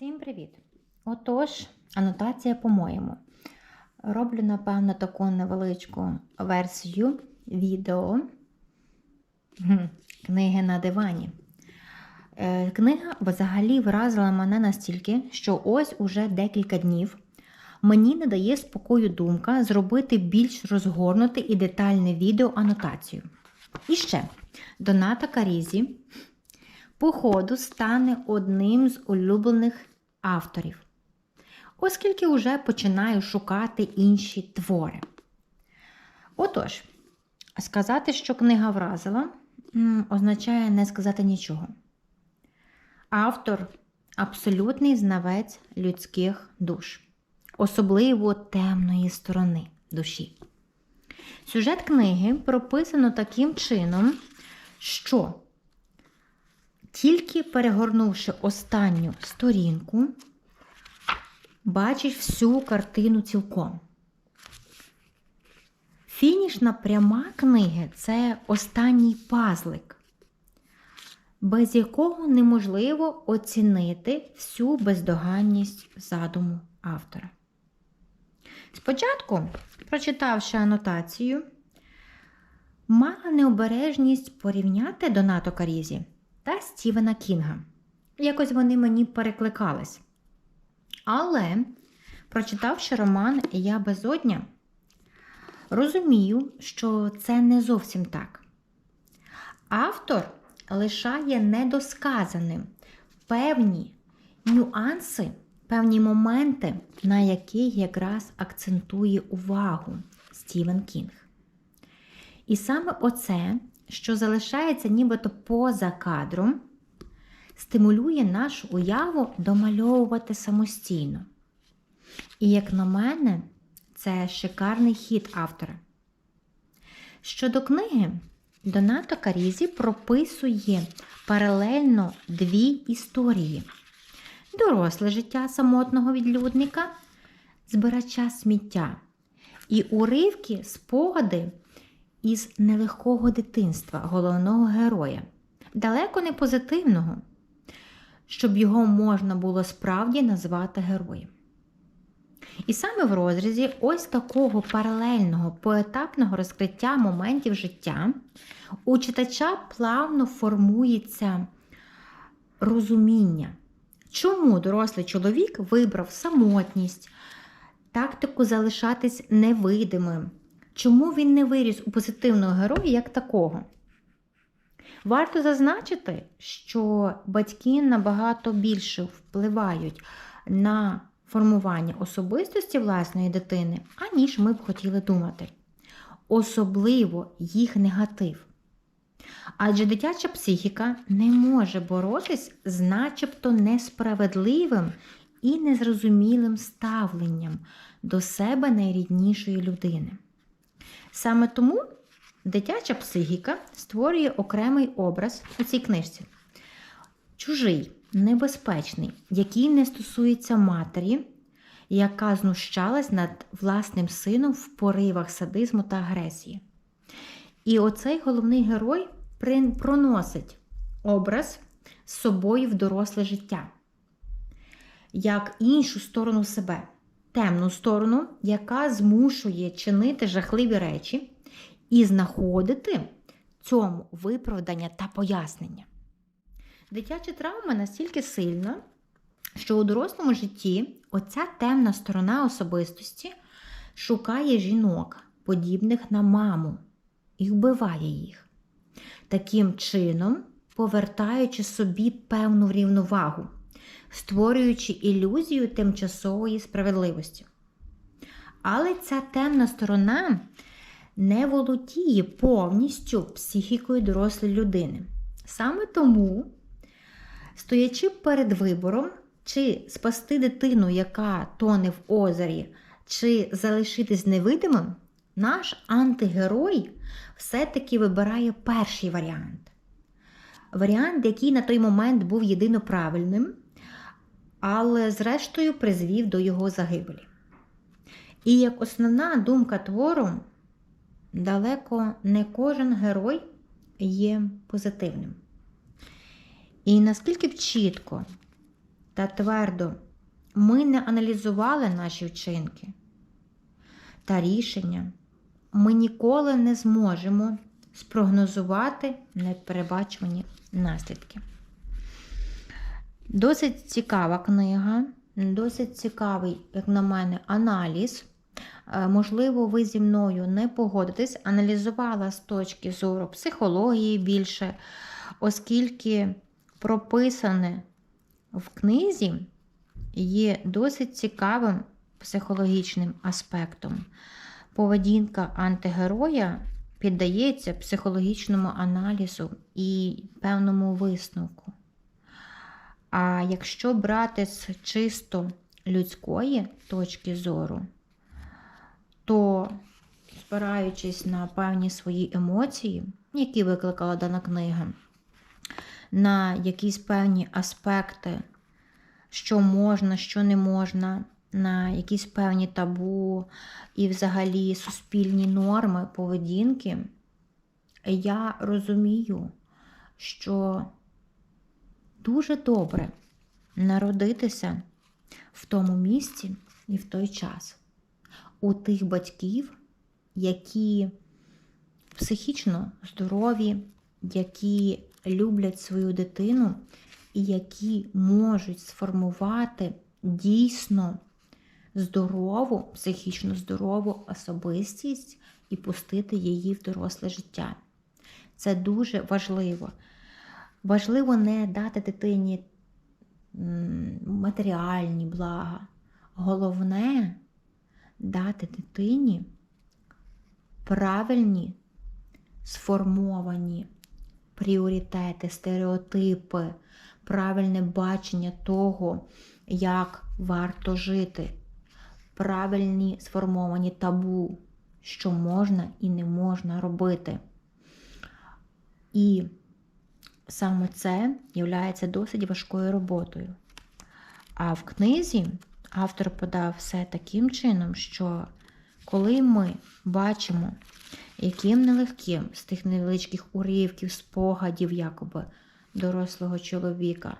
Всім привіт! Отож, анотація по-моєму. Роблю, напевно, таку невеличку версію відео книги на дивані. Е, Книга взагалі вразила мене настільки, що ось уже декілька днів мені не дає спокою думка зробити більш розгорнуте і детальне відео анотацію. І ще Доната Карізі по ходу стане одним з улюблених авторів, оскільки вже починаю шукати інші твори. Отож, сказати, що книга вразила, означає не сказати нічого. Автор абсолютний знавець людських душ, особливо темної сторони душі. Сюжет книги прописано таким чином, що тільки перегорнувши останню сторінку, бачиш всю картину цілком. Фінішна пряма книги це останній пазлик, без якого неможливо оцінити всю бездоганність задуму автора. Спочатку, прочитавши анотацію, мала необережність порівняти Донато Карізі та Стівена Кінга. Якось вони мені перекликались. Але, прочитавши роман Я безодня, розумію, що це не зовсім так. Автор лишає недосказаним певні нюанси, певні моменти, на які якраз акцентує увагу Стівен Кінг. І саме оце, що залишається нібито поза кадром, стимулює нашу уяву домальовувати самостійно. І, як на мене, це шикарний хід автора. Щодо книги, Донато Карізі прописує паралельно дві історії: доросле життя самотного відлюдника, збирача сміття і уривки спогади із нелегкого дитинства головного героя, далеко не позитивного, щоб його можна було справді назвати героєм. І саме в розрізі ось такого паралельного поетапного розкриття моментів життя у читача плавно формується розуміння, чому дорослий чоловік вибрав самотність, тактику залишатись невидимим, чому він не виріс у позитивного героя як такого. Варто зазначити, що батьки набагато більше впливають на формування особистості власної дитини, аніж ми б хотіли думати. Особливо їх негатив. Адже дитяча психіка не може боротись з начебто несправедливим і незрозумілим ставленням до себе найріднішої людини. Саме тому дитяча психіка створює окремий образ у цій книжці. Чужий, небезпечний, який не стосується матері, яка знущалась над власним сином в поривах садизму та агресії. І оцей головний герой проносить образ з собою в доросле життя, як іншу сторону себе, темну сторону, яка змушує чинити жахливі речі і знаходити цьому виправдання та пояснення. Дитяча травма настільки сильна, що у дорослому житті оця темна сторона особистості шукає жінок, подібних на маму, і вбиває їх. Таким чином, повертаючи собі певну рівновагу, створюючи ілюзію тимчасової справедливості. Але ця темна сторона не володіє повністю психікою дорослої людини. Саме тому, стоячи перед вибором, чи спасти дитину, яка тоне в озері, чи залишитись невидимим, наш антигерой все-таки вибирає перший варіант. Варіант, який на той момент був єдино правильним, але, зрештою, призвів до його загибелі. І як основна думка твору, далеко не кожен герой є позитивним. І наскільки чітко та твердо ми не аналізували наші вчинки та рішення, ми ніколи не зможемо спрогнозувати неперебачувані наслідки. Досить цікава книга, досить цікавий, як на мене, аналіз. Е, Можливо, ви зі мною не погодитесь, аналізувала з точки зору психології більше, оскільки прописане в книзі є досить цікавим психологічним аспектом. Поведінка антигероя піддається психологічному аналізу і певному висновку. А якщо брати з чисто людської точки зору, то, спираючись на певні свої емоції, які викликала дана книга, на якісь певні аспекти, що можна, що не можна, на якісь певні табу і взагалі суспільні норми поведінки, я розумію, що дуже добре народитися в тому місці і в той час у тих батьків, які психічно здорові, які люблять свою дитину і які можуть сформувати дійсно здорову, психічно здорову особистість і пустити її в доросле життя. Це дуже важливо. Важливо не дати дитині матеріальні блага. Головне дати дитині правильні сформовані пріоритети, стереотипи, правильне бачення того, як варто жити, правильні сформовані табу, що можна і не можна робити. І саме це є досить важкою роботою. А в книзі автор подав все таким чином, що коли ми бачимо, яким нелегким з тих невеличких уривків, спогадів якоби дорослого чоловіка,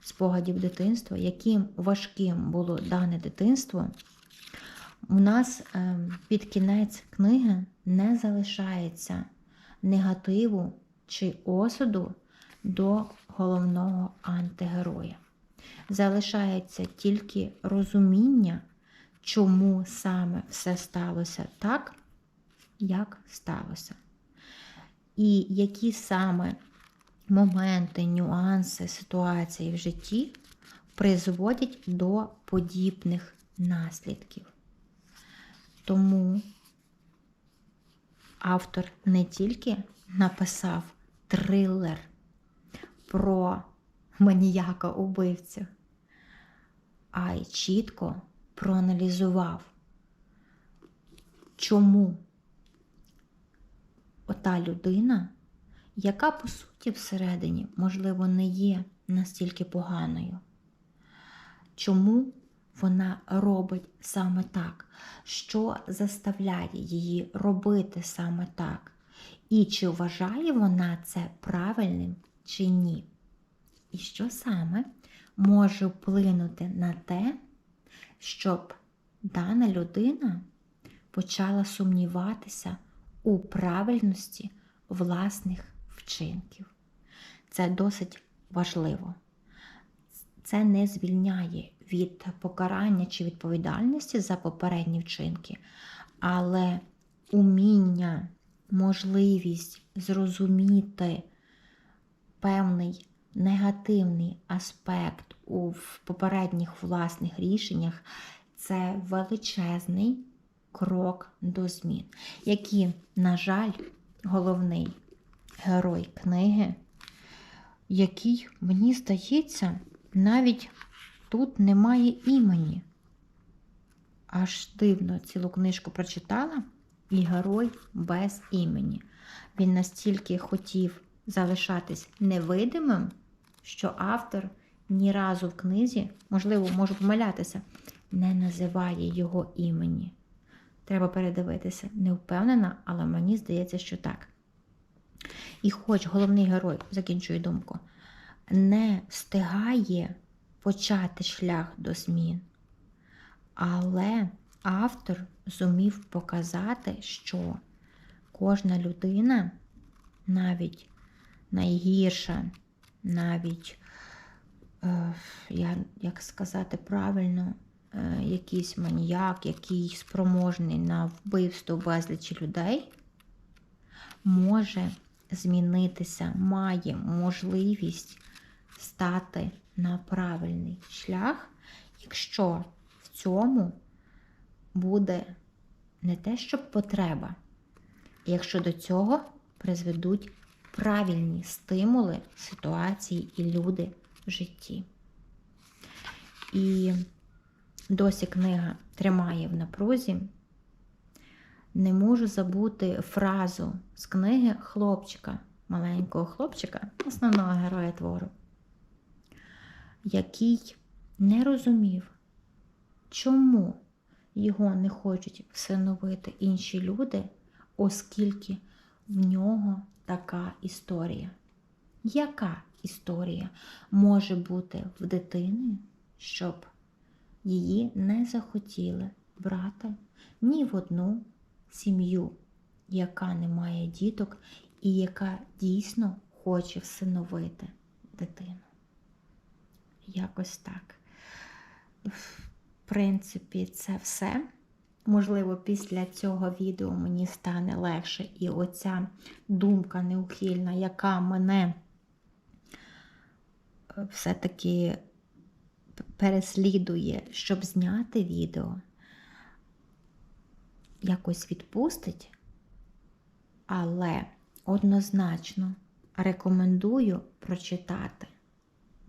спогадів дитинства, яким важким було дане дитинство, у нас ем, під кінець книги не залишається негативу чи осуду до головного антигероя. Залишається тільки розуміння, чому саме все сталося так, як сталося. І які саме моменти, нюанси, ситуації в житті призводять до подібних наслідків. Тому автор не тільки написав трилер про маніяка убивцю, а й чітко проаналізував, чому ота людина, яка, по суті, всередині, можливо, не є настільки поганою, чому вона робить саме так, що заставляє її робити саме так, і чи вважає вона це правильним чи ні. І що саме може вплинути на те, щоб дана людина почала сумніватися у правильності власних вчинків. Це досить важливо. Це не звільняє від покарання чи відповідальності за попередні вчинки, але уміння, можливість зрозуміти певний негативний аспект у попередніх власних рішеннях це величезний крок до змін, які, на жаль, головний герой книги, який, мені здається, навіть тут немає імені. Аж дивно цілу книжку прочитала, і герой без імені. Він настільки хотів залишатись невидимим, що автор ні разу в книзі, можливо, можу помилятися, не називає його імені. Треба передивитися. Не впевнена, але мені здається, що так. І хоч головний герой, закінчую думку, не встигає почати шлях до змін. Але автор зумів показати, що кожна людина, навіть найгірша, навіть, е, я, як сказати правильно, е, якийсь маніяк, який спроможний на вбивство безлічі людей, може змінитися, має можливість стати на правильний шлях, якщо в цьому буде не те, щоб потреба, якщо до цього призведуть правильні стимули, ситуації і люди в житті. І досі книга тримає в напрузі. Не можу забути фразу з книги хлопчика, маленького хлопчика, основного героя твору, який не розумів, чому його не хочуть всиновити інші люди, оскільки в нього така історія. Яка історія може бути в дитини, щоб її не захотіли брати ні в одну сім'ю, яка не має діток і яка дійсно хоче всиновити дитину? Якось так. В принципі, це все. Можливо, після цього відео мені стане легше і оця думка неухильна, яка мене е, все-таки переслідує, щоб зняти відео, якось відпустить, але однозначно рекомендую прочитати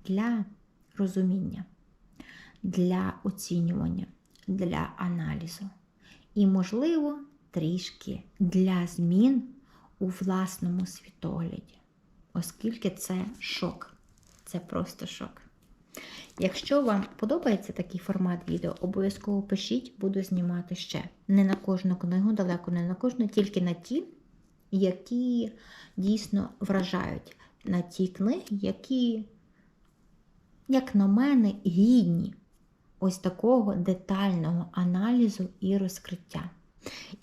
для розуміння, для оцінювання, для аналізу. І, можливо, трішки для змін у власному світогляді, оскільки це шок. Це просто шок. Якщо вам подобається такий формат відео, обов'язково пишіть, буду знімати ще. Не на кожну книгу, далеко не на кожну, тільки на ті, які дійсно вражають. На ті книги, які, як на мене, гідні ось такого детального аналізу і розкриття.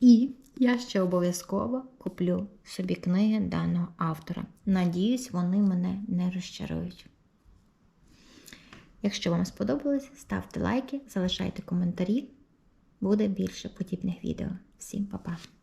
І я ще обов'язково куплю собі книги даного автора. Надіюсь, вони мене не розчарують. Якщо вам сподобалось, ставте лайки, залишайте коментарі. Буде більше подібних відео. Всім па-па!